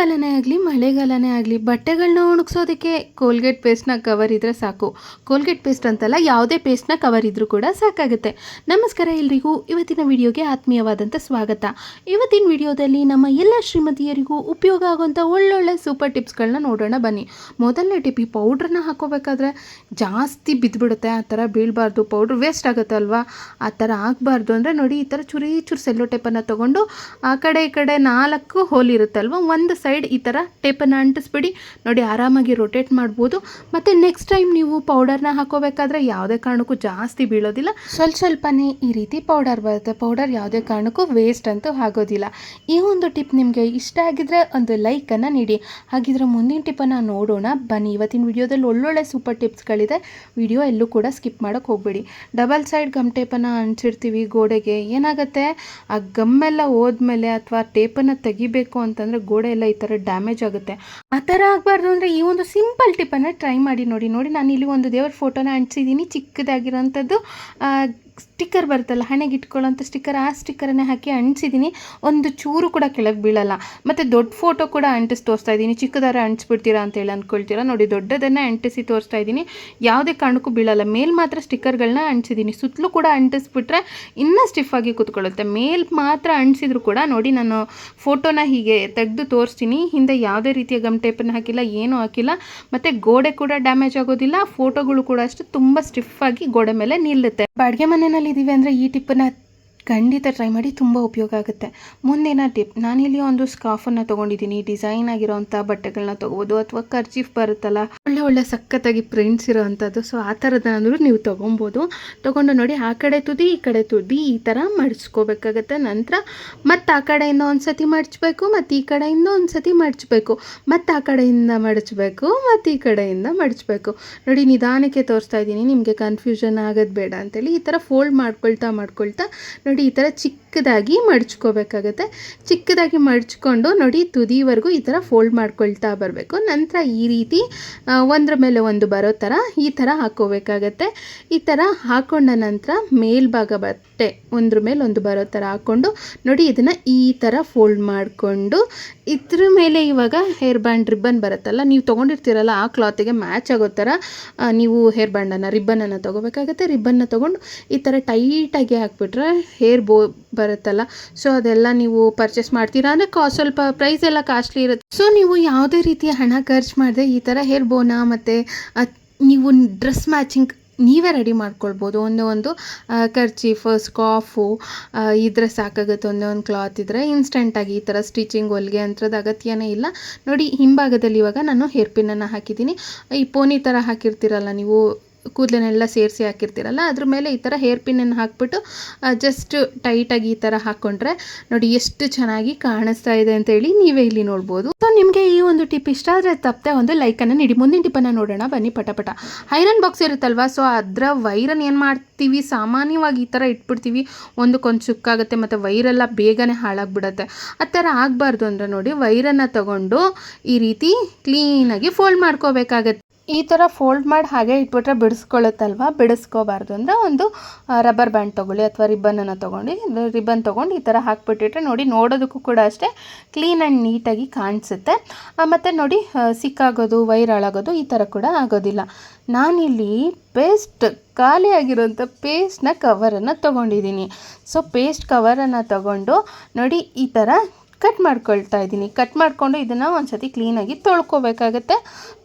ಚಳಿಗಾಲನೇ ಆಗಲಿ, ಮಳೆಗಾಲನೇ ಆಗಲಿ ಬಟ್ಟೆಗಳನ್ನ ಒಣಗಿಸೋದಕ್ಕೆ ಕೋಲ್ಗೇಟ್ ಪೇಸ್ಟ್ನ ಕವರ್ ಇದ್ದರೆ ಸಾಕು. ಕೋಲ್ಗೇಟ್ ಪೇಸ್ಟ್ ಅಂತಲ್ಲ, ಯಾವುದೇ ಪೇಸ್ಟ್ನ ಕವರ್ ಇದ್ದರೂ ಕೂಡ ಸಾಕಾಗುತ್ತೆ. ನಮಸ್ಕಾರ ಎಲ್ರಿಗೂ. ಇವತ್ತಿನ ವಿಡಿಯೋಗೆ ಆತ್ಮೀಯವಾದಂಥ ಸ್ವಾಗತ. ಇವತ್ತಿನ ವಿಡಿಯೋದಲ್ಲಿ ನಮ್ಮ ಎಲ್ಲ ಶ್ರೀಮತಿಯರಿಗೂ ಉಪಯೋಗ ಆಗುವಂಥ ಒಳ್ಳೊಳ್ಳೆ ಸೂಪರ್ ಟಿಪ್ಸ್ಗಳನ್ನ ನೋಡೋಣ ಬನ್ನಿ. ಮೊದಲನೇ ಟಿಪ್ ಈ ಪೌಡ್ರನ್ನ ಹಾಕೋಬೇಕಾದ್ರೆ ಜಾಸ್ತಿ ಬಿದ್ದುಬಿಡುತ್ತೆ. ಆ ಥರ ಬೀಳಬಾರ್ದು. ಪೌಡ್ರ್ ವೇಸ್ಟ್ ಆಗುತ್ತೆ ಅಲ್ವಾ? ಆ ಥರ ಆಗಬಾರ್ದು ಅಂದರೆ ನೋಡಿ, ಈ ಥರ ಚುರಿ ಚೂರು ಸೆಲ್ಲೋ ಟೇಪನ್ನು ತೊಗೊಂಡು ಆ ಕಡೆ ಈ ಕಡೆ ನಾಲ್ಕು ಹೋಲ್ ಇರುತ್ತಲ್ವ? ಒಂದು ಈ ಥರ ಟೇಪನ್ನು ಅಂಟಿಸ್ಬಿಡಿ. ನೋಡಿ ಆರಾಮಾಗಿ ರೊಟೇಟ್ ಮಾಡ್ಬೋದು. ಮತ್ತು ನೆಕ್ಸ್ಟ್ ಟೈಮ್ ನೀವು ಪೌಡರ್ನ ಹಾಕೋಬೇಕಾದ್ರೆ ಯಾವುದೇ ಕಾರಣಕ್ಕೂ ಜಾಸ್ತಿ ಬೀಳೋದಿಲ್ಲ. ಸ್ವಲ್ಪ ಸ್ವಲ್ಪನೇ ಈ ರೀತಿ ಪೌಡರ್ ಬರುತ್ತೆ. ಪೌಡರ್ ಯಾವುದೇ ಕಾರಣಕ್ಕೂ ವೇಸ್ಟ್ ಅಂತೂ ಆಗೋದಿಲ್ಲ. ಈ ಒಂದು ಟಿಪ್ ನಿಮಗೆ ಇಷ್ಟ ಆಗಿದ್ರೆ ಒಂದು ಲೈಕನ್ನು ನೀಡಿ. ಹಾಗಿದ್ರೆ ಮುಂದಿನ ಟಿಪ್ಪನ್ನು ನೋಡೋಣ. ಬನ್ನಿ, ಇವತ್ತಿನ ವಿಡಿಯೋದಲ್ಲಿ ಒಳ್ಳೊಳ್ಳೆ ಸೂಪರ್ ಟಿಪ್ಸ್ಗಳಿದೆ ವಿಡಿಯೋ ಎಲ್ಲೂ ಕೂಡ ಸ್ಕಿಪ್ ಮಾಡೋಕ್ಕೆ ಹೋಗಬೇಡಿ. ಡಬಲ್ ಸೈಡ್ ಗಮ್ ಟೇಪನ್ನು ಅಂಟಿಸಿರ್ತೀವಿ ಗೋಡೆಗೆ ಏನಾಗುತ್ತೆ? ಆ ಗಮ್ಮೆಲ್ಲ ಹೋದ್ಮೇಲೆ ಅಥವಾ ಟೇಪನ್ನು ತೆಗಿಬೇಕು ಅಂತಂದರೆ ಗೋಡೆ ಎಲ್ಲ ಈ ಥರ ಡ್ಯಾಮೇಜ್ ಆಗುತ್ತೆ. ಆ ಥರ ಆಗಬಾರ್ದು ಅಂದರೆ ಈ ಒಂದು ಸಿಂಪಲ್ ಟಿಪ್ಪನ್ನು ಟ್ರೈ ಮಾಡಿ ನೋಡಿ ನೋಡಿ. ನಾನು ಇಲ್ಲಿ ಒಂದು ದೇವರ ಫೋಟೋನ ಅಂಟಿಸಿದ್ದೀನಿ ಚಿಕ್ಕದಾಗಿರೋಂಥದ್ದು ಸ್ಟಿಕ್ಕರ್ ಬರುತ್ತಲ್ಲ ಹಣೆಗೆ ಇಟ್ಕೊಳ್ಳೋಂಥ ಸ್ಟಿಕ್ಕರ್, ಆ ಸ್ಟಿಕ್ಕರನ್ನೇ ಹಾಕಿ ಅಂಟಿಸಿದ್ದೀನಿ. ಒಂದು ಚೂರು ಕೂಡ ಕೆಳಗೆ ಬೀಳಲ್ಲ. ಮತ್ತು ದೊಡ್ಡ ಫೋಟೋ ಕೂಡ ಅಂಟಿಸಿ ತೋರಿಸ್ತಾ ಇದ್ದೀನಿ. ಚಿಕ್ಕದಾರ ಅಂಟಿಸ್ಬಿಡ್ತೀರಾ ಅಂತೇಳಿ ಅಂದ್ಕೊಳ್ತೀರಾ? ನೋಡಿ, ದೊಡ್ಡದನ್ನೇ ಅಂಟಿಸಿ ತೋರಿಸ್ತಾ ಇದ್ದೀನಿ. ಯಾವುದೇ ಕಾರಣಕ್ಕೂ ಬೀಳಲ್ಲ. ಮೇಲ್ ಮಾತ್ರ ಸ್ಟಿಕ್ಕರ್ಗಳನ್ನ ಅಂಟಿಸಿದ್ದೀನಿ. ಸುತ್ತಲೂ ಕೂಡ ಅಂಟಿಸ್ಬಿಟ್ರೆ ಇನ್ನೂ ಸ್ಟಿಫ್ ಆಗಿ ಕೂತ್ಕೊಳ್ಳುತ್ತೆ. ಮೇಲ್ ಮಾತ್ರ ಅಂಟಿಸಿದ್ರು ಕೂಡ ನೋಡಿ, ನಾನು ಫೋಟೋನ ಹೀಗೆ ತೆಗೆದು ತೋರಿಸ್ತೀನಿ. ಹಿಂದೆ ಯಾವುದೇ ರೀತಿಯ ಗಮ್ ಟೇಪನ್ನು ಹಾಕಿಲ್ಲ, ಏನೂ ಹಾಕಿಲ್ಲ. ಮತ್ತು ಗೋಡೆ ಕೂಡ ಡ್ಯಾಮೇಜ್ ಆಗೋದಿಲ್ಲ. ಫೋಟೋಗಳು ಕೂಡ ಅಷ್ಟು ತುಂಬ ಸ್ಟಿಫ್ ಆಗಿ ಗೋಡೆ ಮೇಲೆ ನಿಲ್ಲುತ್ತೆ. ಬಾಡಿಗೆ ಮನೆಯಲ್ಲಿ ಇದ್ದೀವಿ ಅಂದರೆ ಈ ಟಿಪ್ಪನ್ನು ಖಂಡಿತ ಟ್ರೈ ಮಾಡಿ ತುಂಬ ಉಪಯೋಗ ಆಗುತ್ತೆ. ಮುಂದಿನ ಟಿಪ್ ನಾನಿಲ್ಲಿ ಒಂದು ಸ್ಕಾಫನ್ನು ತೊಗೊಂಡಿದ್ದೀನಿ ಡಿಸೈನ್ ಆಗಿರೋಂಥ ಬಟ್ಟೆಗಳನ್ನ ತೊಗೋಬೋದು ಅಥವಾ ಕರ್ಚೀಫ್ ಬರುತ್ತಲ್ಲ, ಒಳ್ಳೆ ಒಳ್ಳೆ ಸಖತ್ತಾಗಿ ಪ್ರಿಂಟ್ಸ್ ಇರೋವಂಥದ್ದು ಸೊ ಆ ಥರದನ್ನಾದರೂ ನೀವು ತೊಗೊಬೋದು. ತೊಗೊಂಡು ನೋಡಿ, ಆ ಕಡೆ ತುದಿ, ಈ ಕಡೆ ತುದಿ, ಈ ಥರ ಮಡಿಸ್ಕೋಬೇಕಾಗತ್ತೆ. ನಂತರ ಮತ್ತು ಆ ಕಡೆಯಿಂದ ಒಂದು ಸತಿ ಮಡಚಬೇಕು, ಮತ್ತು ಈ ಕಡೆಯಿಂದ ಒಂದು ಸತಿ ಮಡಚಬೇಕು, ಮತ್ತು ಆ ಕಡೆಯಿಂದ ಮಡಚಬೇಕು, ಮತ್ತು ಈ ಕಡೆಯಿಂದ ಮಡಚಬೇಕು. ನೋಡಿ, ನಿಧಾನಕ್ಕೆ ತೋರಿಸ್ತಾ ಇದ್ದೀನಿ, ನಿಮಗೆ ಕನ್ಫ್ಯೂಷನ್ ಆಗೋದು ಬೇಡ ಅಂತೇಳಿ ಈ ಥರ ಫೋಲ್ಡ್ ಮಾಡ್ಕೊಳ್ತಾ ಮಾಡ್ಕೊಳ್ತಾ ನೋಡಿ ಈ ಥರ ಚಿಕ್ಕದಾಗಿ ಮಡ್ಚ್ಕೋಬೇಕಾಗತ್ತೆ. ಚಿಕ್ಕದಾಗಿ ಮಡ್ಚ್ಕೊಂಡು ನೋಡಿ ತುದಿವರೆಗೂ ಈ ಥರ ಫೋಲ್ಡ್ ಮಾಡ್ಕೊಳ್ತಾ ಬರಬೇಕು. ನಂತರ ಈ ರೀತಿ ಒಂದರ ಮೇಲೆ ಒಂದು ಬರೋ ಥರ ಈ ಥರ ಹಾಕ್ಕೋಬೇಕಾಗತ್ತೆ ಈ ಥರ ಹಾಕೊಂಡ ನಂತರ ಮೇಲ್ಭಾಗ ಬಟ್ಟೆ ಒಂದ್ರ ಮೇಲೆ ಒಂದು ಬರೋ ಥರ ಹಾಕ್ಕೊಂಡು ನೋಡಿ ಇದನ್ನು ಈ ಥರ ಫೋಲ್ಡ್ ಮಾಡಿಕೊಂಡು ಇದ್ರ ಮೇಲೆ ಇವಾಗ ಹೇರ್ ಬ್ಯಾಂಡ್ ರಿಬ್ಬನ್ ಬರುತ್ತಲ್ಲ, ನೀವು ತೊಗೊಂಡಿರ್ತೀರಲ್ಲ ಆ ಕ್ಲಾತಿಗೆ ಮ್ಯಾಚ್ ಆಗೋ ಥರ ನೀವು ಹೇರ್ ಬ್ಯಾಂಡನ್ನು ರಿಬ್ಬನನ್ನು ತೊಗೋಬೇಕಾಗತ್ತೆ. ರಿಬ್ಬನ್ನ ತೊಗೊಂಡು ಈ ಥರ ಟೈಟಾಗಿ ಹಾಕ್ಬಿಟ್ರೆ ಹೇರ್ ಬೋ ಬರುತ್ತಲ್ಲ. ಸೊ ಅದೆಲ್ಲ ನೀವು ಪರ್ಚೇಸ್ ಮಾಡ್ತೀರಾ? ಅಂದರೆ ಕಾ, ಸ್ವಲ್ಪ ಪ್ರೈಸ್ ಎಲ್ಲ ಕಾಸ್ಟ್ಲಿ ಇರುತ್ತೆ. ಸೊ ನೀವು ಯಾವುದೇ ರೀತಿಯ ಹಣ ಖರ್ಚು ಮಾಡದೆ ಈ ಥರ ಹೇರ್ ಬೋನ ಮತ್ತು ನೀವು ಡ್ರೆಸ್ ಮ್ಯಾಚಿಂಗ್ ನೀವೇ ರೆಡಿ ಮಾಡ್ಕೊಳ್ಬೋದು. ಒಂದೇ, ಒಂದು ಖರ್ಚಿಫ್ ಸ್ಕಾಫು ಇದ್ರೆ ಸಾಕಾಗುತ್ತೆ. ಒಂದೇ, ಒಂದು ಕ್ಲಾತ್ ಇದ್ದರೆ ಇನ್ಸ್ಟೆಂಟಾಗಿ ಈ ಥರ ಸ್ಟಿಚಿಂಗ್ ಹೊಲಿಗೆ ಅಂಥದ್ದು ಅಗತ್ಯನೇ ಇಲ್ಲ. ನೋಡಿ, ಹಿಂಭಾಗದಲ್ಲಿ ಇವಾಗ ನಾನು ಹೇರ್ ಪಿನ್ನನ್ನು ಹಾಕಿದ್ದೀನಿ. ಈ ಪೋನಿ ಥರ ಹಾಕಿರ್ತೀರಲ್ಲ ನೀವು ಕೂದಲನ್ನೆಲ್ಲ ಸೇರಿಸಿ ಹಾಕಿರ್ತೀರಲ್ಲ, ಅದ್ರ ಮೇಲೆ ಈ ಥರ ಹೇರ್ ಪಿನ್ನನ್ನು ಹಾಕ್ಬಿಟ್ಟು ಜಸ್ಟ್ ಟೈಟಾಗಿ ಈ ಥರ ಹಾಕ್ಕೊಂಡ್ರೆ ನೋಡಿ ಎಷ್ಟು ಚೆನ್ನಾಗಿ ಕಾಣಿಸ್ತಾ ಇದೆ ಅಂತೇಳಿ ನೀವೇ ಇಲ್ಲಿ ನೋಡ್ಬೋದು. ಸೊ ನಿಮಗೆ ಈ ಒಂದು ಟಿಪ್ ಇಷ್ಟ ಆದರೆ ತಪ್ಪದೆ ಒಂದು ಲೈಕನ್ನು ನೀಡಿ. ಮುಂದಿನ ಟಿಪ್ಪನ್ನು ನೋಡೋಣ, ಬನ್ನಿ ಪಟಪಟ. ಪಟ ಐರನ್ ಬಾಕ್ಸ್ ಇರುತ್ತಲ್ವ ಸೊ ಅದರ ವೈರನ್ನು ಏನು ಮಾಡ್ತೀವಿ? ಸಾಮಾನ್ಯವಾಗಿ ಈ ಥರ ಇಟ್ಬಿಡ್ತೀವಿ. ಒಂದಕ್ಕೊಂದು ಚುಕ್ಕಾಗುತ್ತೆ ಮತ್ತು ವೈರೆಲ್ಲ ಬೇಗನೆ ಹಾಳಾಗ್ಬಿಡುತ್ತೆ. ಆ ಥರ ಆಗಬಾರ್ದು ಅಂದರೆ ನೋಡಿ ವೈರನ್ನು ತಗೊಂಡು ಈ ರೀತಿ ಕ್ಲೀನಾಗಿ ಫೋಲ್ಡ್ ಮಾಡ್ಕೋಬೇಕಾಗತ್ತೆ. ಈ ಥರ ಫೋಲ್ಡ್ ಮಾಡಿ ಹಾಗೆ ಇಟ್ಬಿಟ್ರೆ ಬಿಡಿಸ್ಕೊಳ್ಳುತ್ತಲ್ವ? ಬಿಡಿಸ್ಕೋಬಾರ್ದು ಅಂದರೆ ಒಂದು ರಬ್ಬರ್ ಬ್ಯಾಂಡ್ ತೊಗೊಳ್ಳಿ ಅಥವಾ ರಿಬ್ಬನನ್ನು ತೊಗೊಂಡು ರಿಬ್ಬನ್ ತೊಗೊಂಡು ಈ ಥರ ಹಾಕ್ಬಿಟ್ಟಿಟ್ರೆ ನೋಡಿ ನೋಡೋದಕ್ಕೂ ಕೂಡ ಅಷ್ಟೇ ಕ್ಲೀನ್ ಆ್ಯಂಡ್ ನೀಟಾಗಿ ಕಾಣಿಸುತ್ತೆ. ಮತ್ತು ನೋಡಿ ಸಿಕ್ಕಾಗೋದು ವೈರ್ ಹಾಳಾಗೋದು ಈ ಥರ ಕೂಡ ಆಗೋದಿಲ್ಲ. ನಾನಿಲ್ಲಿ ಪೇಸ್ಟ್ ಖಾಲಿಯಾಗಿರೋಂಥ ಪೇಸ್ಟ್ನ ಕವರನ್ನು ತೊಗೊಂಡಿದ್ದೀನಿ. ಸೊ ಪೇಸ್ಟ್ ಕವರನ್ನು ತಗೊಂಡು ನೋಡಿ ಈ ಥರ ಕಟ್ ಮಾಡ್ಕೊಳ್ತಾ ಇದ್ದೀನಿ. ಕಟ್ ಮಾಡಿಕೊಂಡು ಇದನ್ನು ಒಂದ್ಸತಿ ಕ್ಲೀನಾಗಿ ತೊಳ್ಕೊಬೇಕಾಗತ್ತೆ.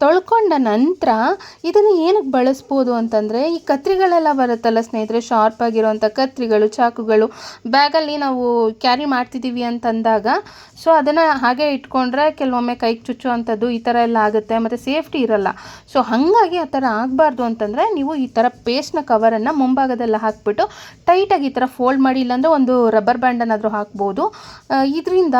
ತೊಳ್ಕೊಂಡ ನಂತರ ಇದನ್ನು ಏನಕ್ಕೆ ಬಳಸ್ಬೋದು ಅಂತಂದರೆ, ಈ ಕತ್ರಿಗಳೆಲ್ಲ ಬರುತ್ತಲ್ಲ ಸ್ನೇಹಿತರೆ ಶಾರ್ಪ್ ಆಗಿರುವಂಥ ಕತ್ರಿಗಳು, ಚಾಕುಗಳು, ಬ್ಯಾಗಲ್ಲಿ ನಾವು ಕ್ಯಾರಿ ಮಾಡ್ತಿದ್ದೀವಿ ಅಂತಂದಾಗ ಸೊ ಅದನ್ನು ಹಾಗೆ ಇಟ್ಕೊಂಡ್ರೆ ಕೆಲವೊಮ್ಮೆ ಕೈಗೆ ಚುಚ್ಚುವಂಥದ್ದು ಈ ಥರ ಎಲ್ಲ ಆಗುತ್ತೆ, ಮತ್ತು ಸೇಫ್ಟಿ ಇರಲ್ಲ. ಸೊ ಹಾಗಾಗಿ ಆ ಥರ ಆಗಬಾರ್ದು ಅಂತಂದರೆ, ನೀವು ಈ ಥರ ಪೇಸ್ಟ್ನ ಕವರನ್ನು ಮುಂಭಾಗದಲ್ಲಿ ಹಾಕ್ಬಿಟ್ಟು ಟೈಟಾಗಿ ಈ ಥರ ಫೋಲ್ಡ್ ಮಾಡಿ, ಇಲ್ಲಾಂದರೆ ಒಂದು ರಬ್ಬರ್ ಬ್ಯಾಂಡನ್ನಾದರೂ ಹಾಕ್ಬೋದು. ಇದರಿಂದ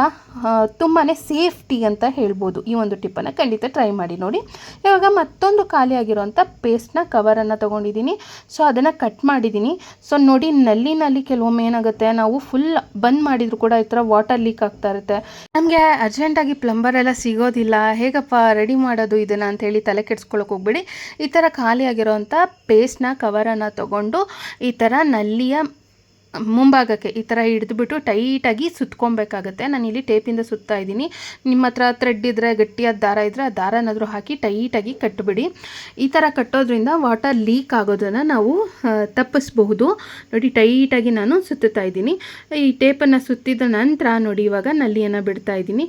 ತುಂಬಾ ಸೇಫ್ಟಿ ಅಂತ ಹೇಳ್ಬೋದು ಈ ಒಂದು ಟಿಪ್ಪನ್ನು ಖಂಡಿತ ಟ್ರೈ ಮಾಡಿ ನೋಡಿ. ಇವಾಗ ಮತ್ತೊಂದು ಖಾಲಿಯಾಗಿರೋಂಥ ಪೇಸ್ಟ್ನ ಕವರನ್ನು ತೊಗೊಂಡಿದ್ದೀನಿ. ಸೊ ಅದನ್ನು ಕಟ್ ಮಾಡಿದ್ದೀನಿ. ಸೊ ನೋಡಿ ನಲ್ಲಿನಲ್ಲಿ ಕೆಲವೊಮ್ಮೆ ಏನಾಗುತ್ತೆ, ನಾವು ಫುಲ್ ಬಂದ್ ಮಾಡಿದರೂ ಕೂಡ ಈ ಥರ ವಾಟರ್ ಲೀಕ್ ಆಗ್ತಾ ಇರುತ್ತೆ. ನಮಗೆ ಅರ್ಜೆಂಟಾಗಿ ಪ್ಲಂಬರ್ ಎಲ್ಲ ಸಿಗೋದಿಲ್ಲ. ಹೇಗಪ್ಪ ರೆಡಿ ಮಾಡೋದು ಇದನ್ನು ಅಂಥೇಳಿ ತಲೆ ಕೆಡ್ಸ್ಕೊಳಕ್ಕೆ ಹೋಗ್ಬೇಡಿ. ಈ ಥರ ಖಾಲಿಯಾಗಿರೋವಂಥ ಪೇಸ್ಟ್ನ ಕವರನ್ನು ತೊಗೊಂಡು ಈ ಥರ ನಲ್ಲಿಯ ಮುಂಭಾಗಕ್ಕೆ ಈ ಥರ ಹಿಡಿದುಬಿಟ್ಟು ಟೈಟಾಗಿ ಸುತ್ಕೊಬೇಕಾಗತ್ತೆ. ಇಲ್ಲಿ ಟೇಪಿಂದ ಸುತ್ತಾ ಇದ್ದೀನಿ. ನಿಮ್ಮ ಹತ್ರ ಥ್ರೆಡ್ ಇದ್ದರೆ ಗಟ್ಟಿಯಾದ ದಾರ ಇದ್ದರೆ ಆ ದಾರನಾದರೂ ಹಾಕಿ ಟೈಟಾಗಿ ಕಟ್ಟಿಬಿಡಿ ಈ ಥರ ಕಟ್ಟೋದ್ರಿಂದ ವಾಟರ್ ಲೀಕ್ ಆಗೋದನ್ನು ನಾವು ತಪ್ಪಿಸ್ಬಹುದು. ನೋಡಿ, ಟೈಟಾಗಿ ನಾನು ಸುತ್ತುತ್ತಾ ಇದ್ದೀನಿ. ಈ ಟೇಪನ್ನು ಸುತ್ತಿದ ನಂತರ ನೋಡಿ, ಇವಾಗ ನಲ್ಲಿಯನ್ನು ಬಿಡ್ತಾ ಇದ್ದೀನಿ.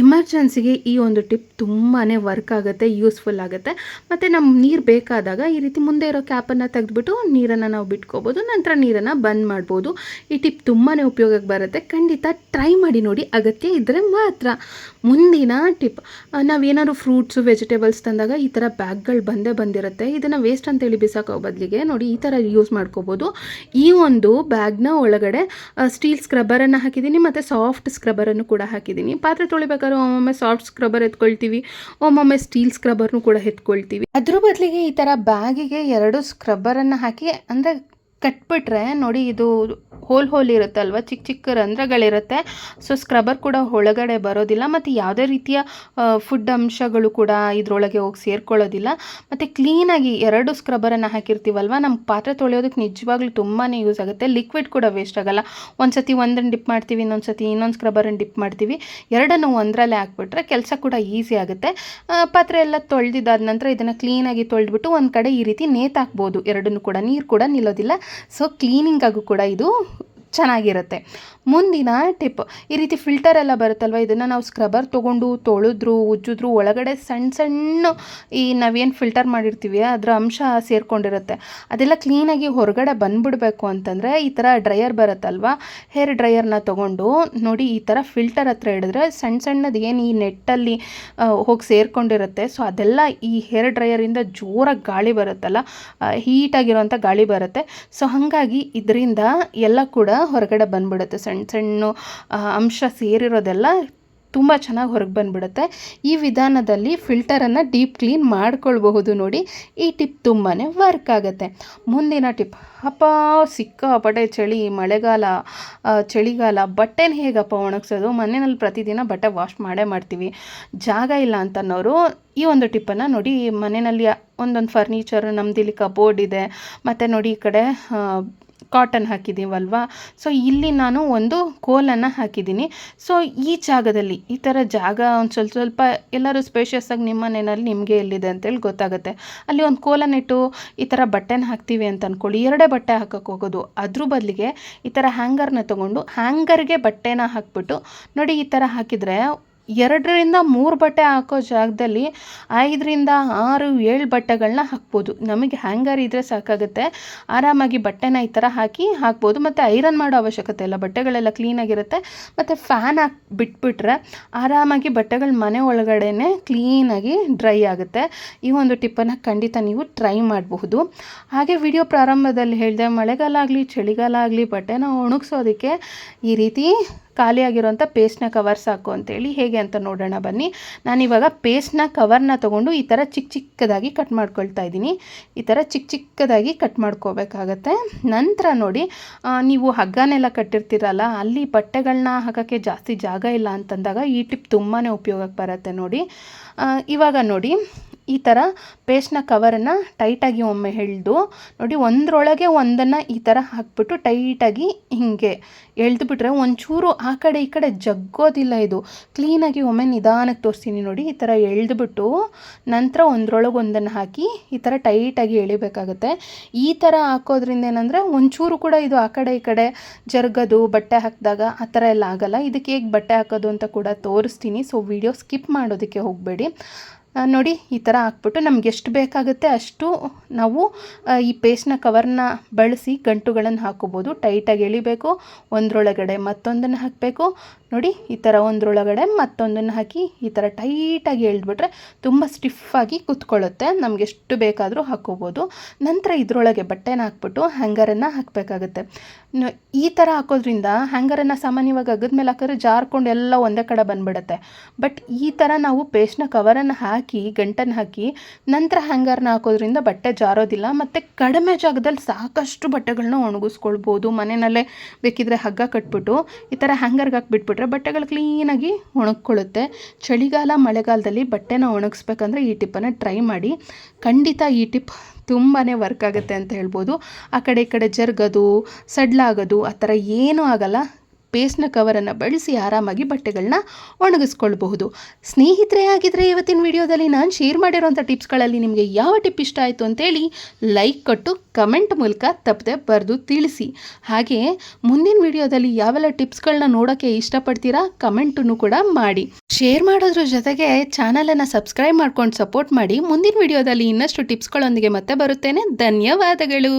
ಎಮರ್ಜೆನ್ಸಿಗೆ ಈ ಒಂದು ಟಿಪ್ ತುಂಬಾ ವರ್ಕ್ ಆಗುತ್ತೆ, ಯೂಸ್ಫುಲ್ ಆಗುತ್ತೆ. ಮತ್ತು ನಮ್ಮ ನೀರು ಬೇಕಾದಾಗ ಈ ರೀತಿ ಮುಂದೆ ಇರೋ ಕ್ಯಾಪನ್ನು ತೆಗೆದುಬಿಟ್ಟು ನೀರನ್ನು ನಾವು ಬಿಟ್ಕೋಬೋದು, ನಂತರ ನೀರನ್ನು ಬಂದ್ ಮಾಡ್ಬೋದು. ಈ ಟಿಪ್ ತುಂಬಾ ಉಪಯೋಗಕ್ಕೆ ಬರುತ್ತೆ. ಖಂಡಿತ ಟ್ರೈ ಮಾಡಿ ನೋಡಿ, ಅಗತ್ಯ ಇದ್ದರೆ ಮಾತ್ರ. ಮುಂದಿನ ಟಿಪ್ ನಾವೇನಾದ್ರು ಫ್ರೂಟ್ಸು, ವೆಜಿಟೇಬಲ್ಸ್ ತಂದಾಗ ಈ ಥರ ಬ್ಯಾಗ್ಗಳು ಬಂದೇ ಬಂದಿರುತ್ತೆ. ಇದನ್ನು ವೇಸ್ಟ್ ಅಂತೇಳಿ ಬಿಸಾಕೋ ಬದಲಿಗೆ ನೋಡಿ ಈ ಥರ ಯೂಸ್ ಮಾಡ್ಕೋಬೋದು. ಈ ಒಂದು ಬ್ಯಾಗ್ನ ಒಳಗಡೆ ಸ್ಟೀಲ್ ಸ್ಕ್ರಬ್ಬರನ್ನು ಹಾಕಿದ್ದೀನಿ ಮತ್ತು ಸಾಫ್ಟ್ ಸ್ಕ್ರಬ್ಬರನ್ನು ಕೂಡ ಹಾಕಿದ್ದೀನಿ. ಪಾತ್ರೆ ತೊಳಿಬೇಕಾದ್ರೆ ಒಮ್ಮೊಮ್ಮೆ ಸಾಫ್ಟ್ ಸ್ಕ್ರಬ್ಬರ್ ಎತ್ಕೊಳ್ತೀವಿ, ಒಮ್ಮೊಮ್ಮೆ ಸ್ಟೀಲ್ ಸ್ಕ್ರಬ್ಬರ್ನು ಕೂಡ ಎತ್ಕೊಳ್ತೀವಿ. ಅದ್ರ ಬದಲಿಗೆ ಈ ಥರ ಬ್ಯಾಗಿಗೆ ಎರಡು ಸ್ಕ್ರಬ್ಬರನ್ನು ಹಾಕಿ, ಅಂದರೆ ಕಟ್ಬಿಟ್ರೆ ನೋಡಿ ಇದು ಹೋಲ್ ಹೋಲ್ ಇರುತ್ತಲ್ವ ಚಿಕ್ಕ ಚಿಕ್ಕ ರಂಧ್ರಗಳಿರುತ್ತೆ. ಸೊ ಸ್ಕ್ರಬ್ಬರ್ ಕೂಡ ಒಳಗಡೆ ಬರೋದಿಲ್ಲ. ಮತ್ತು ಯಾವುದೇ ರೀತಿಯ ಫುಡ್ ಅಂಶಗಳು ಕೂಡ ಇದರೊಳಗೆ ಹೋಗಿ ಸೇರ್ಕೊಳ್ಳೋದಿಲ್ಲ. ಮತ್ತು ಕ್ಲೀನಾಗಿ ಎರಡು ಸ್ಕ್ರಬ್ಬರನ್ನು ಹಾಕಿರ್ತೀವಲ್ವ ನಮ್ಮ ಪಾತ್ರೆ ತೊಳೆಯೋದಕ್ಕೆ ನಿಜವಾಗ್ಲೂ ತುಂಬಾ ಯೂಸ್ ಆಗುತ್ತೆ. ಲಿಕ್ವಿಡ್ ಕೂಡ ವೇಸ್ಟ್ ಆಗಲ್ಲ. ಒಂದು ಸತಿ ಒಂದನ್ನು ಡಿಪ್ ಮಾಡ್ತೀವಿ ಇನ್ನೊಂದು ಸತಿ ಇನ್ನೊಂದು ಸ್ಕ್ರಬ್ಬರನ್ನು ಡಿಪ್ ಮಾಡ್ತೀವಿ. ಎರಡನ್ನು ಒಂದರಲ್ಲೇ ಹಾಕ್ಬಿಟ್ರೆ ಕೆಲಸ ಕೂಡ ಈಸಿ ಆಗುತ್ತೆ. ಪಾತ್ರೆ ಎಲ್ಲ ತೊಳೆದಿದ್ದಾದ ನಂತರ ಇದನ್ನು ಕ್ಲೀನಾಗಿ ತೊಳೆದ್ಬಿಟ್ಟು ಒಂದು ಕಡೆ ಈ ರೀತಿ ನೇತಾಕ್ಬೋದು. ಎರಡನ್ನೂ ಕೂಡ ನೀರು ಕೂಡ ನಿಲ್ಲೋದಿಲ್ಲ. ಸೊ ಕ್ಲೀನಿಂಗಾಗೂ ಕೂಡ ಇದು ಚೆನ್ನಾಗಿರುತ್ತೆ. ಮುಂದಿನ ಟಿಪ್, ಈ ರೀತಿ ಫಿಲ್ಟರ್ ಎಲ್ಲ ಬರುತ್ತಲ್ವ, ಇದನ್ನು ನಾವು ಸ್ಕ್ರಬ್ಬರ್ ತೊಗೊಂಡು ತೊಳೆದ್ರು, ಉಜ್ಜಿದ್ರು, ಒಳಗಡೆ ಸಣ್ಣ ಸಣ್ಣ ಈ ನಾವೇನು ಫಿಲ್ಟರ್ ಮಾಡಿರ್ತೀವಿ, ಅದರ ಅಂಶ ಸೇರ್ಕೊಂಡಿರುತ್ತೆ. ಅದೆಲ್ಲ ಕ್ಲೀನಾಗಿ ಹೊರಗಡೆ ಬಂದ್ಬಿಡಬೇಕು ಅಂತಂದರೆ, ಈ ಥರ ಡ್ರೈಯರ್ ಬರುತ್ತಲ್ವ ಹೇರ್ ಡ್ರೈಯರ್ನ ತೊಗೊಂಡು ನೋಡಿ ಈ ಥರ ಫಿಲ್ಟರ್ ಹತ್ರ ಹಿಡಿದ್ರೆ ಸಣ್ಣ ಸಣ್ಣದು ಏನು ಈ ನೆಟ್ಟಲ್ಲಿ ಹೋಗಿ ಸೇರ್ಕೊಂಡಿರುತ್ತೆ. ಸೊ ಅದೆಲ್ಲ ಈ ಹೇರ್ ಡ್ರೈಯರಿಂದ ಜೋರಾಗಿ ಗಾಳಿ ಬರುತ್ತಲ್ಲ ಹೀಟಾಗಿರೋಂಥ ಗಾಳಿ ಬರುತ್ತೆ. ಸೊ ಹಾಗಾಗಿ ಇದರಿಂದ ಎಲ್ಲ ಕೂಡ ಹೊರಗಡೆ ಬಂದ್ಬಿಡುತ್ತೆ. ಸಣ್ಣ ಸಣ್ಣ ಅಂಶ ಸೇರಿರೋದೆಲ್ಲ ತುಂಬ ಚೆನ್ನಾಗಿ ಹೊರಗೆ ಬಂದ್ಬಿಡುತ್ತೆ. ಈ ವಿಧಾನದಲ್ಲಿ ಫಿಲ್ಟರನ್ನು ಡೀಪ್ ಕ್ಲೀನ್ ಮಾಡ್ಕೊಳ್ಬಹುದು ನೋಡಿ. ಈ ಟಿಪ್ ತುಂಬಾ ವರ್ಕ್ ಆಗುತ್ತೆ. ಮುಂದಿನ ಟಿಪ್ ಅಪ್ಪ ಸಿಕ್ಕಾಪಟ್ಟೆ ಚಳಿ, ಮಳೆಗಾಲ ಚಳಿಗಾಲ, ಬಟ್ಟೆನ ಹೇಗಪ್ಪ ಒಣಗಿಸೋದು? ಮನೆಯಲ್ಲಿ ಪ್ರತಿದಿನ ಬಟ್ಟೆ ವಾಶ್ ಮಾಡೇ ಮಾಡ್ತೀವಿ. ಜಾಗ ಇಲ್ಲ ಅಂತನ್ನೋರು ಈ ಒಂದು ಟಿಪ್ಪನ್ನು ನೋಡಿ. ಮನೆಯಲ್ಲಿ ಒಂದೊಂದು ಫರ್ನಿಚರ್ ನಮ್ದಿಲ್ಲಿ ಕಬೋರ್ಡ್ ಇದೆ. ಮತ್ತು ನೋಡಿ ಈ ಕಡೆ ಕಾಟನ್ ಹಾಕಿದ್ದೀವಲ್ವಾ ಸೊ ಇಲ್ಲಿ ನಾನು ಒಂದು ಕೋಲನ್ನು ಹಾಕಿದ್ದೀನಿ. ಸೊ ಈ ಜಾಗದಲ್ಲಿ, ಈ ಥರ ಜಾಗ ಒಂದು ಸ್ವಲ್ಪ ಸ್ವಲ್ಪ ಎಲ್ಲರೂ ಸ್ಪೇಷಿಯಸ್ ಆಗಿ ನಿಮ್ಮ ಮನೆಯಲ್ಲಿ ನಿಮಗೆ ಎಲ್ಲಿದೆ ಅಂತೇಳಿ ಗೊತ್ತಾಗುತ್ತೆ. ಅಲ್ಲಿ ಒಂದು ಕೋಲನ್ನಿಟ್ಟು ಈ ಥರ ಬಟ್ಟೆನ ಹಾಕ್ತೀವಿ ಅಂತ ಅಂದ್ಕೊಳ್ಳಿ ಎರಡೇ ಬಟ್ಟೆ ಹಾಕಕ್ಕೆ ಹೋಗೋದು. ಅದ್ರ ಬದಲಿಗೆ ಈ ಥರ ಹ್ಯಾಂಗರ್ನ ತೊಗೊಂಡು ಹ್ಯಾಂಗರ್ಗೆ ಬಟ್ಟೆನ ಹಾಕ್ಬಿಟ್ಟು, ನೋಡಿ ಈ ಥರ ಹಾಕಿದರೆ ಎರಡರಿಂದ ಮೂರು ಬಟ್ಟೆ ಹಾಕೋ ಜಾಗದಲ್ಲಿ ಐದರಿಂದ ಆರು, ಏಳು ಬಟ್ಟೆಗಳನ್ನ ಹಾಕ್ಬೋದು. ನಮಗೆ ಹ್ಯಾಂಗರ್ ಇದ್ದರೆ ಸಾಕಾಗುತ್ತೆ. ಆರಾಮಾಗಿ ಬಟ್ಟೆನ ಈ ಥರ ಹಾಕಿ ಹಾಕ್ಬೋದು. ಮತ್ತು ಐರನ್ ಮಾಡೋ ಅವಶ್ಯಕತೆ ಇಲ್ಲ. ಬಟ್ಟೆಗಳೆಲ್ಲ ಕ್ಲೀನಾಗಿರುತ್ತೆ ಮತ್ತು ಫ್ಯಾನ್ ಹಾಕಿ ಬಿಟ್ಬಿಟ್ರೆ ಆರಾಮಾಗಿ ಬಟ್ಟೆಗಳು ಮನೆ ಒಳಗಡೆ ಕ್ಲೀನಾಗಿ ಡ್ರೈ ಆಗುತ್ತೆ. ಈ ಒಂದು ಟಿಪ್ಪನ್ನು ಖಂಡಿತ ನೀವು ಟ್ರೈ ಮಾಡಬಹುದು. ಹಾಗೆ ವಿಡಿಯೋ ಪ್ರಾರಂಭದಲ್ಲಿ ಹೇಳಿದೆ, ಮಳೆಗಾಲ ಆಗಲಿ, ಚಳಿಗಾಲ ಆಗಲಿ ಬಟ್ಟೆನ ಒಣಗಿಸೋದಕ್ಕೆ ಈ ರೀತಿ ಖಾಲಿಯಾಗಿರೋಂಥ ಪೇಸ್ಟ್ನ ಕವರ್ ಸಾಕು ಅಂತೇಳಿ ಹೇಗೆ ಅಂತ ನೋಡೋಣ ಬನ್ನಿ. ನಾನಿವಾಗ ಪೇಸ್ಟ್ನ ಕವರ್ನ ತೊಗೊಂಡು ಈ ಥರ ಚಿಕ್ಕ ಚಿಕ್ಕದಾಗಿ ಕಟ್ ಮಾಡ್ಕೊಳ್ತಾ ಇದ್ದೀನಿ. ಈ ಥರ ಚಿಕ್ಕ ಚಿಕ್ಕದಾಗಿ ಕಟ್ ಮಾಡ್ಕೋಬೇಕಾಗತ್ತೆ. ನಂತರ ನೋಡಿ ನೀವು ಹಗ್ಗನೆಲ್ಲ ಕಟ್ಟಿರ್ತೀರಲ್ಲ, ಅಲ್ಲಿ ಬಟ್ಟೆಗಳನ್ನ ಹಾಕೋಕ್ಕೆ ಜಾಸ್ತಿ ಜಾಗ ಇಲ್ಲ ಅಂತಂದಾಗ ಈ ಟಿಪ್ ತುಂಬಾ ಉಪಯೋಗಕ್ಕೆ ಬರುತ್ತೆ ನೋಡಿ. ಇವಾಗ ನೋಡಿ ಈ ಥರ ಪೇಸ್ಟ್ನ ಕವರನ್ನು ಟೈಟಾಗಿ ಒಮ್ಮೆ ಎಳೆದು, ನೋಡಿ ಒಂದರೊಳಗೆ ಒಂದನ್ನು ಈ ಥರ ಹಾಕ್ಬಿಟ್ಟು ಟೈಟಾಗಿ ಹಿಂಗೆ ಎಳೆದುಬಿಟ್ರೆ ಒಂಚೂರು ಆ ಕಡೆ ಈ ಕಡೆ ಜಗ್ಗೋದಿಲ್ಲ ಇದು. ಕ್ಲೀನಾಗಿ ಒಮ್ಮೆ ನಿಧಾನಕ್ಕೆ ತೋರಿಸ್ತೀನಿ ನೋಡಿ, ಈ ಥರ ಎಳೆದುಬಿಟ್ಟು ನಂತರ ಒಂದರೊಳಗೆ ಒಂದನ್ನು ಹಾಕಿ ಈ ಥರ ಟೈಟಾಗಿ ಎಳಿಬೇಕಾಗುತ್ತೆ. ಈ ಥರ ಹಾಕೋದ್ರಿಂದ ಏನಂದರೆ ಒಂಚೂರು ಕೂಡ ಇದು ಆ ಕಡೆ ಈ ಕಡೆ ಜರುಗೋದು, ಬಟ್ಟೆ ಹಾಕಿದಾಗ ಆ ಥರ ಎಲ್ಲ ಆಗಲ್ಲ. ಇದಕ್ಕೆ ಹೇಗೆ ಬಟ್ಟೆ ಹಾಕೋದು ಅಂತ ಕೂಡ ತೋರಿಸ್ತೀನಿ. ಸೊ ವಿಡಿಯೋ ಸ್ಕಿಪ್ ಮಾಡೋದಕ್ಕೆ ಹೋಗಬೇಡಿ. ನೋಡಿ, ಈ ಥರ ಹಾಕ್ಬಿಟ್ಟು ನಮ್ಗೆ ಎಷ್ಟು ಬೇಕಾಗುತ್ತೆ ಅಷ್ಟು ನಾವು ಈ ಪೇಸ್ಟ್ನ ಕವರ್ನ ಬಳಸಿ ಗಂಟುಗಳನ್ನು ಹಾಕೋಬೋದು. ಟೈಟಾಗಿ ಎಳಿಬೇಕು. ಒಂದರೊಳಗಡೆ ಮತ್ತೊಂದನ್ನು ಹಾಕಬೇಕು. ನೋಡಿ, ಈ ಥರ ಒಂದರೊಳಗಡೆ ಮತ್ತೊಂದನ್ನು ಹಾಕಿ ಈ ಥರ ಟೈಟಾಗಿ ಎಳೆದ್ಬಿಟ್ರೆ ತುಂಬ ಸ್ಟಿಫಾಗಿ ಕುತ್ಕೊಳ್ಳುತ್ತೆ. ನಮ್ಗೆ ಎಷ್ಟು ಬೇಕಾದರೂ ಹಾಕ್ಕೋಬೋದು ನಂತರ ಇದರೊಳಗೆ ಬಟ್ಟೆನ ಹಾಕ್ಬಿಟ್ಟು ಹ್ಯಾಂಗರನ್ನು ಹಾಕಬೇಕಾಗುತ್ತೆ. ಈ ಥರ ಹಾಕೋದ್ರಿಂದ ಹ್ಯಾಂಗರನ್ನು ಸಾಮಾನ್ಯವಾಗಿ ಅಗದ ಮೇಲೆ ಹಾಕಿದ್ರೆ ಜಾರ್ಕೊಂಡು ಎಲ್ಲ ಒಂದೇ ಕಡೆ ಬಂದ್ಬಿಡುತ್ತೆ. ಬಟ್ ಈ ಥರ ನಾವು ಪೇಸ್ಟ್ನ ಕವರನ್ನು ಹಾಕಿ, ಗಂಟನ್ನು ಹಾಕಿ ನಂತರ ಹ್ಯಾಂಗರ್ನ ಹಾಕೋದ್ರಿಂದ ಬಟ್ಟೆ ಜಾರೋದಿಲ್ಲ. ಮತ್ತು ಕಡಿಮೆ ಜಾಗದಲ್ಲಿ ಸಾಕಷ್ಟು ಬಟ್ಟೆಗಳನ್ನ ಒಣಗಿಸ್ಕೊಳ್ಬೋದು. ಮನೆಯಲ್ಲೇ ಬೇಕಿದ್ರೆ ಹಗ್ಗ ಕಟ್ಬಿಟ್ಟು ಈ ಥರ ಹ್ಯಾಂಗರ್ಗೆ ಹಾಕ್ಬಿಟ್ಬಿಟ್ರೆ ಬಟ್ಟೆಗಳು ಕ್ಲೀನಾಗಿ ಒಣಗ್ಕೊಳ್ಳುತ್ತೆ. ಚಳಿಗಾಲ, ಮಳೆಗಾಲದಲ್ಲಿ ಬಟ್ಟೆನ ಒಣಗಿಸ್ಬೇಕಂದ್ರೆ ಈ ಟಿಪ್ಪನ್ನು ಟ್ರೈ ಮಾಡಿ. ಖಂಡಿತ ಈ ಟಿಪ್ ತುಂಬಾ ವರ್ಕ್ ಆಗುತ್ತೆ ಅಂತ ಹೇಳ್ಬೋದು. ಆ ಕಡೆ ಈ ಕಡೆ ಜರುಗೋದು, ಸಡ್ಲಾಗೋದು, ಆ ಥರ ಏನೂ ಆಗಲ್ಲ. ಪೇಸ್ಟ್ನ ಕವರನ್ನು ಬಳಸಿ ಆರಾಮಾಗಿ ಬಟ್ಟೆಗಳನ್ನ ಒಣಗಿಸ್ಕೊಳ್ಬಹುದು. ಸ್ನೇಹಿತರೇ ಆಗಿದ್ದರೆ ಇವತ್ತಿನ ವಿಡಿಯೋದಲ್ಲಿ ನಾನು ಶೇರ್ ಮಾಡಿರೋಂಥ ಟಿಪ್ಸ್ಗಳಲ್ಲಿ ನಿಮಗೆ ಯಾವ ಟಿಪ್ ಇಷ್ಟ ಆಯಿತು ಅಂತೇಳಿ ಲೈಕ್ ಕೊಟ್ಟು ಕಮೆಂಟ್ ಮೂಲಕ ತಪ್ಪದೆ ಬರೆದು ತಿಳಿಸಿ. ಹಾಗೆ ಮುಂದಿನ ವಿಡಿಯೋದಲ್ಲಿ ಯಾವೆಲ್ಲ ಟಿಪ್ಸ್ಗಳನ್ನ ನೋಡೋಕ್ಕೆ ಇಷ್ಟಪಡ್ತೀರಾ ಕಮೆಂಟನ್ನು ಕೂಡ ಮಾಡಿ. ಶೇರ್ ಮಾಡೋದ್ರ ಜೊತೆಗೆ ಚಾನಲನ್ನು ಸಬ್ಸ್ಕ್ರೈಬ್ ಮಾಡ್ಕೊಂಡು ಸಪೋರ್ಟ್ ಮಾಡಿ. ಮುಂದಿನ ವಿಡಿಯೋದಲ್ಲಿ ಇನ್ನಷ್ಟು ಟಿಪ್ಸ್ಗಳೊಂದಿಗೆ ಮತ್ತೆ ಬರುತ್ತೇನೆ. ಧನ್ಯವಾದಗಳು.